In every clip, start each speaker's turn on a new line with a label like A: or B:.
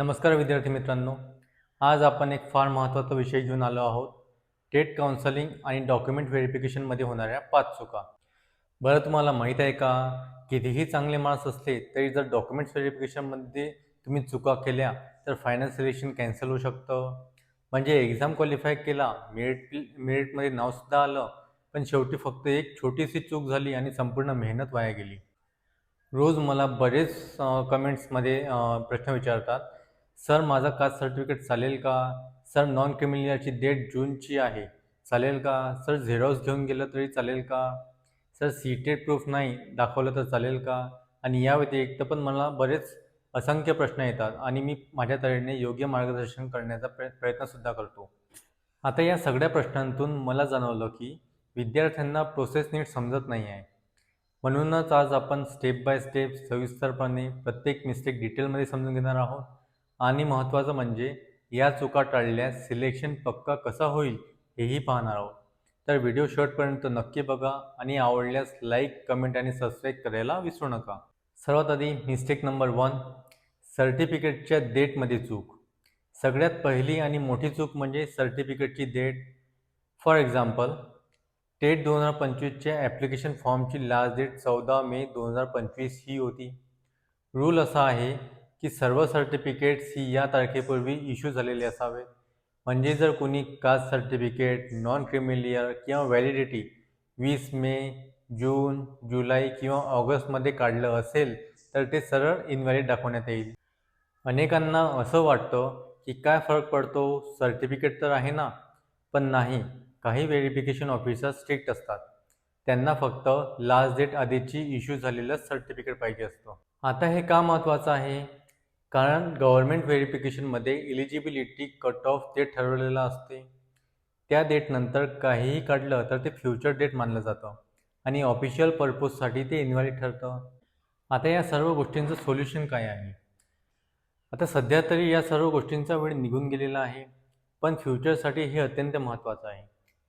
A: नमस्कार विद्यार्थी मित्रांनो. आज आपण एक फार महत्त्वाचा विषय घेऊन आलो आहोत. टेट काउन्सलिंग आणि डॉक्युमेंट व्हेरिफिकेशनमध्ये होणाऱ्या पाच चुका. बरं तुम्हाला माहीत आहे का? कितीही चांगले मार्क्स असले तरी जर डॉक्युमेंट्स व्हेरिफिकेशनमध्ये तुम्ही चुका केल्या तर फायनल सिलेक्शन कॅन्सल होऊ शकतं. म्हणजे एक्झाम क्वालिफाय केला मेरिट मेरिटमध्ये नावसुद्धा आलं पण शेवटी फक्त एक छोटीशी चूक झाली आणि संपूर्ण मेहनत वाया गेली. रोज मला बरेच कमेंट्समध्ये प्रश्न विचारतात. सर माझं कास्ट सर्टिफिकेट चालेल का? सर नॉन क्रिमिलियरची डेट जूनची आहे. चालेल का? सर झेरॉक्स घेऊन गेलं तरी चालेल का? सर सी टेट प्रूफ नाही दाखवलं तर चालेल का? आणि या व्यतिरिक्त पण मला बरेच असंख्य प्रश्न येतात आणि मी माझ्या तऱ्हेने योग्य मार्गदर्शन करण्याचा प्र प्रयत्नसुद्धा करतो. आता या सगळ्या प्रश्नांतून मला जाणवलं की विद्यार्थ्यांना प्रोसेस नीट समजत नाही आहे. म्हणूनच आज आपण स्टेप बाय स्टेप सविस्तरपणे प्रत्येक मिस्टेक डिटेलमध्ये समजून घेणार आहोत. आणि महत्त्वाचं म्हणजे या चुका टाळल्यास सिलेक्शन पक्का कसा होईल हेही पाहणार आहोत. तर व्हिडिओ शेवटपर्यंत नक्की बघा आणि आवडल्यास लाईक कमेंट आणि सबस्क्राईब करायला विसरू नका. सर्वात आधी मिस्टेक नंबर वन सर्टिफिकेटच्या डेटमध्ये चूक. सगळ्यात पहिली आणि मोठी चूक म्हणजे सर्टिफिकेटची डेट फॉर एक्झाम्पल टेट दोन हजार पंचवीसच्या ॲप्लिकेशन फॉर्मची लास्ट डेट चौदा मे दोन हजार पंचवीस ही होती. रूल असा आहे की सर्व सर्टिफिकेट्स ही या तारखेपूर्वी इश्यू झालेले असावे. म्हणजे जर कोणी caste certificate non creamy layer किंवा व्हॅलिडिटी वीस मे जून जुलै किंवा ऑगस्टमध्ये काढलं असेल तर ते सरळ इनव्हॅलिड दाखवण्यात येईल. अनेकांना असं वाटतं की काय फरक पडतो? सर्टिफिकेट तर आहे ना पण नाही. काही व्हेरिफिकेशन ऑफिसर स्ट्रिक्ट असतात. त्यांना फक्त लास्ट डेट आधीची इश्यू झालेलं सर्टिफिकेट पाहिजे असतं. आता हे का महत्त्वाचं आहे? कारण गव्हर्मेंट व्हेरिफिकेशनमध्ये इलिजिबिलिटी कट ऑफ डेट ठरवलेला असते. त्या डेटनंतर काहीही काढलं तर ते फ्युचर डेट मानलं जातं आणि ऑफिशियल पर्पजसाठी ते इन्व्हॅलिड ठरतं. आता या सर्व गोष्टींचं सोल्युशन काय आहे? आता सध्या तरी या सर्व गोष्टींचा वेळ निघून गेलेला आहे पण फ्युचरसाठी हे अत्यंत महत्त्वाचं आहे.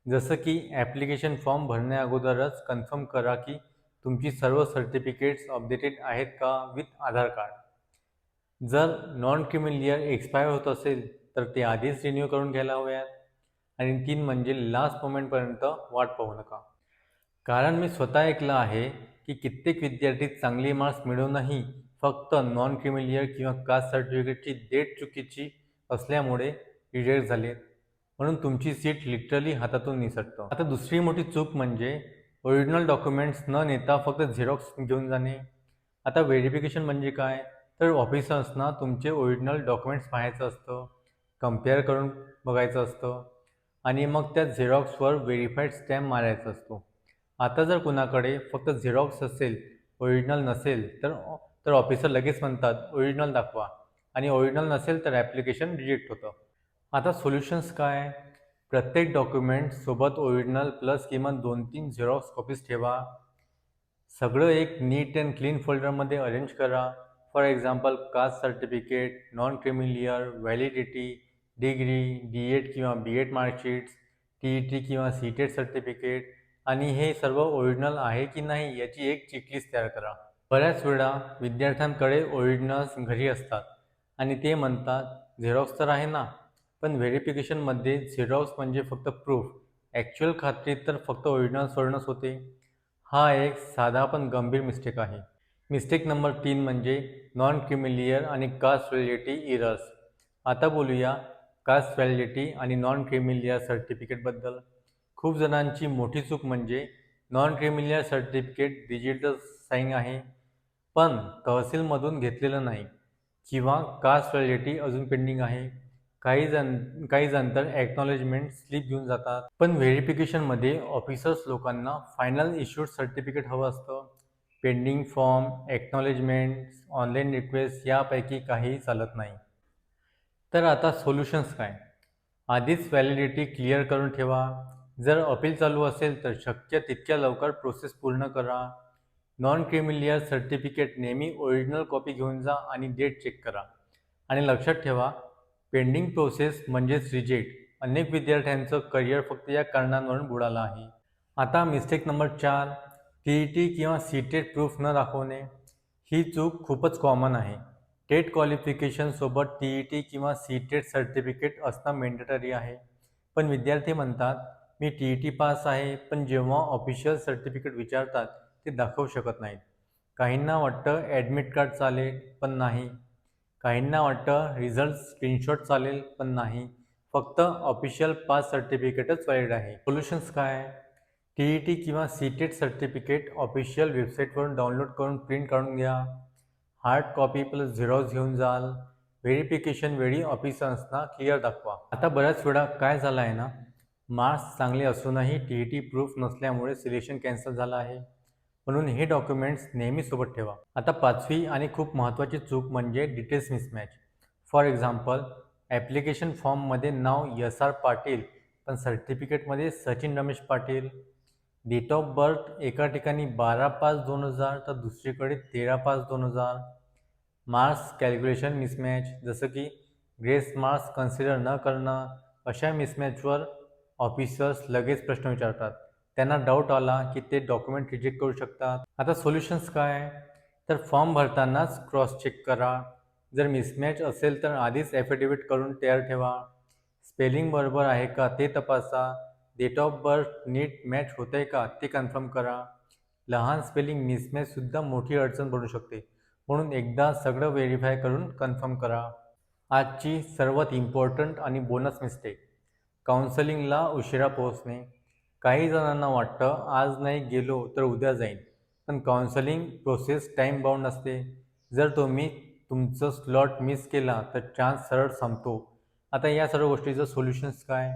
A: जसं की ॲप्लिकेशन फॉर्म भरण्या अगोदरच कन्फर्म करा की तुमची सर्व सर्टिफिकेट्स अपडेटेड आहेत का विथ आधार कार्ड. जर नॉन क्रिमिलियर एक्सपायर होत असेल तर ते आधीच रिन्यू करून घ्यायला हव्यात. आणि तीन म्हणजे लास्ट मोमेंटपर्यंत वाट पाहू नका. कारण मी स्वतः ऐकलं आहे की कित्येक विद्यार्थी चांगले मार्क्स मिळवूनही फक्त नॉन क्रिमिलियर किंवा कास्ट सर्टिफिकेटची डेट चुकीची असल्यामुळे रिजेक्ट झाले म्हणून तुमची सीट लिटरली हातातून निसटतं. आता दुसरी मोठी चूक म्हणजे ओरिजिनल डॉक्युमेंट्स न नेता फक्त झेरॉक्स घेऊन जाणे. आता व्हेरिफिकेशन म्हणजे काय? तर ऑफिसर्सना तुमचे ओरिजिनल डॉक्युमेंट्स पाहायचं असतं कंपेअर करून बघायचं असतं आणि मग त्या झेरॉक्सवर व्हेरीफाईड स्टॅम्प मारायचा असतो. आता जर कुणाकडे फक्त झेरॉक्स असेल ओरिजिनल नसेल तर तर ऑफिसर लगेच म्हणतात ओरिजिनल दाखवा. आणि ओरिजिनल नसेल तर ॲप्लिकेशन रिजेक्ट होतं. आता सोल्युशन्स काय? प्रत्येक डॉक्युमेंट सोबत ओरिजिनल प्लस किमान दोन तीन झेरॉक्स कॉपीज ठेवा. सगळं एक नीट अँड क्लीन फोल्डरमध्ये अरेंज करा. For example caste certificate non creamy layer validity degree D Ed किंवा B Ed marksheets T E T किंवा सी टेट सर्टिफिकेट आणि हे सर्व ओरिजिनल आहे की नाही याची एक चेकलिस्ट तयार करा. बऱ्याच वेळा विद्यार्थ्यांकडे ओरिजिनल्स घरी असतात आणि ते म्हणतात झेरॉक्स तर आहे ना. पण व्हेरिफिकेशनमध्ये झेरॉक्स म्हणजे फक्त प्रूफ ॲक्च्युअल खात्रीत तर फक्त ओरिजिनल ओरिजिनल्सवरूनच होते. हा एक साधा पण गंभीर मिस्टेक आहे. मिस्टेक नंबर तीन म्हणजे नॉन क्रिमिलियर आणि कास्ट व्हॅलिडिटी इरर्स आता बोलूया कास्ट व्हॅलिडिटी आणि नॉन क्रिमिलियर सर्टिफिकेटबद्दल खूप जणांची मोठी चूक म्हणजे non creamy layer certificate digital sign आहे पण तहसीलमधून घेतलेलं नाही किंवा कास्ट व्हॅलिडिटी अजून पेंडिंग आहे. काही जण काही जण तर ॲक्नॉलेजमेंट स्लिप घेऊन जातात. पण व्हेरिफिकेशनमध्ये ऑफिसर्स लोकांना फायनल इश्यूड सर्टिफिकेट हवं असतं. Pending form acknowledgements online request यापैकी काहीही चालत नाही. तर आता सोल्युशन्स काय? आधीच व्हॅलिडिटी क्लिअर करून ठेवा. जर अपील चालू असेल तर शक्य तितक्या लवकर प्रोसेस पूर्ण करा. नॉन क्रिमिलियर सर्टिफिकेट नेहमी ओरिजिनल कॉपी घेऊन जा आणि डेट चेक करा. आणि लक्षात ठेवा पेंडिंग प्रोसेस म्हणजेच रिजेक्ट अनेक विद्यार्थ्यांचं करिअर फक्त या कारणांवरून बुडालं आहे. आता मिस्टेक नंबर चार टी ई टी किंवा सी टेट प्रूफ न दाखवणे ही चूक खूपच कॉमन आहे. टेट क्वालिफिकेशनसोबत टी ई टी किंवा सी टेट सर्टिफिकेट असणं मेंडेटरी आहे. पण विद्यार्थी म्हणतात मी टी ई टी पास आहे पण जेव्हा ऑफिशियल सर्टिफिकेट विचारतात ते दाखवू शकत नाहीत. काहींना वाटतं ॲडमिट कार्ड चालेल पण नाही. काहींना वाटतं रिझल्ट स्क्रीनशॉट चालेल पण नाही. फक्त ऑफिशियल पास सर्टिफिकेटच वाईड आहे. सोल्युशन्स काय? टी ई टी किंवा सी टेट सर्टिफिकेट ऑफिशियल वेबसाईटवरून डाउनलोड करून प्रिंट काढून घ्या. हार्ड कॉपी प्लस झेरॉक्स घेऊन जाल. व्हेरिफिकेशन वेळी ऑफिसर्सना क्लिअर दाखवा. आता बऱ्याच वेळा काय झालं आहे ना मार्क्स चांगले असूनही टी ई टी प्रूफ नसल्यामुळे सिलेक्शन कॅन्सल झालं आहे. म्हणून हे डॉक्युमेंट्स नेहमी सोबत ठेवा. आता पाचवी आणि खूप महत्त्वाची चूक म्हणजे details mismatch for example application फॉर्ममध्ये नाव यस आर पाटील पण सर्टिफिकेटमध्ये Sachin Ramesh Patil. Date of birth एका ठिकाणी बारा पाच दोन हजार तर दुसरीकडे तेरा पाच दोन हजार. मार्क्स कॅल्क्युलेशन मिसमॅच जसं की ग्रेस मार्क्स कन्सिडर न करणं अशा मिसमॅचवर ऑफिसर्स लगेच प्रश्न विचारतात. त्यांना डाऊट आला की ते डॉक्युमेंट रिजेक्ट करू शकतात. आता सोल्युशन्स काय? तर फॉर्म भरतानाच क्रॉस चेक करा. जर मिसमॅच असेल तर आधीच ॲफिडेविट करून तयार ठेवा. स्पेलिंग बरोबर आहे का ते तपासा. डेट ऑफ बर्थ नीट मॅच होत आहे का ते कन्फर्म करा. लहान स्पेलिंग मिसमॅचसुद्धा मोठी अडचण बनू शकते. म्हणून एकदा सगळं व्हेरीफाय करून कन्फर्म करा. आजची सर्वात इम्पॉर्टंट आणि बोनस मिस्टेक काउन्सलिंगला उशिरा पोहोचणे. काही जणांना वाटतं आज नाही गेलो तर उद्या जाईन. पण काउन्सलिंग प्रोसेस टाईम बाउंड असते. जर तुम्ही तुमचं स्लॉट मिस केला तर चान्स सरळ संपतो. आता या सर्व गोष्टीचं सोल्युशन्स काय?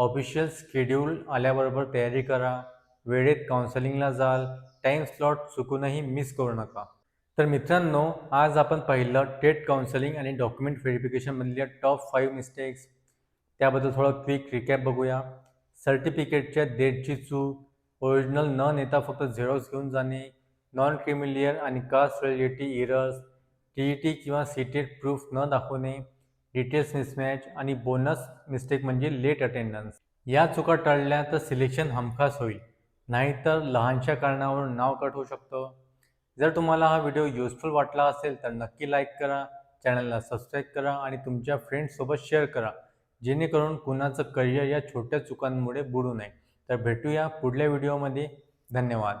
A: ऑफिशियल स्केड्यूल आल्याबरोबर तयारी करा. वेळेत काउन्सलिंगला जाल. टाईम स्लॉट चुकूनही मिस करू नका. तर मित्रांनो आज आपण पाहिलं टेट काउन्सलिंग आणि डॉक्युमेंट व्हेरिफिकेशनमधल्या टॉप फाईव्ह मिस्टेक्स त्याबद्दल थोडं क्विक रिकॅप बघूया. सर्टिफिकेटच्या डेटची चूक. ओरिजिनल न नेता फक्त झेरॉक्स घेऊन जाणे. नॉन क्रिमिलियर आणि caste related errors T E T किंवा सीटेड प्रूफ न दाखवणे. डिटेल्स मिसमॅच आणि बोनस मिस्टेक म्हणजे लेट अटेंडन्स या चुका टळल्या तर सिलेक्शन हमखास होईल. नाहीतर लहानशा कारणावरून नाव कट होऊ शकतं. जर तुम्हाला हा व्हिडिओ युजफुल वाटला असेल तर नक्की लाईक करा चॅनलला सबस्क्राईब करा आणि तुमच्या फ्रेंड्ससोबत शेअर करा. जेणेकरून कुणाचं करिअर या छोट्या चुकांमुळे बुडू नये. तर भेटूया पुढल्या व्हिडिओमध्ये धन्यवाद.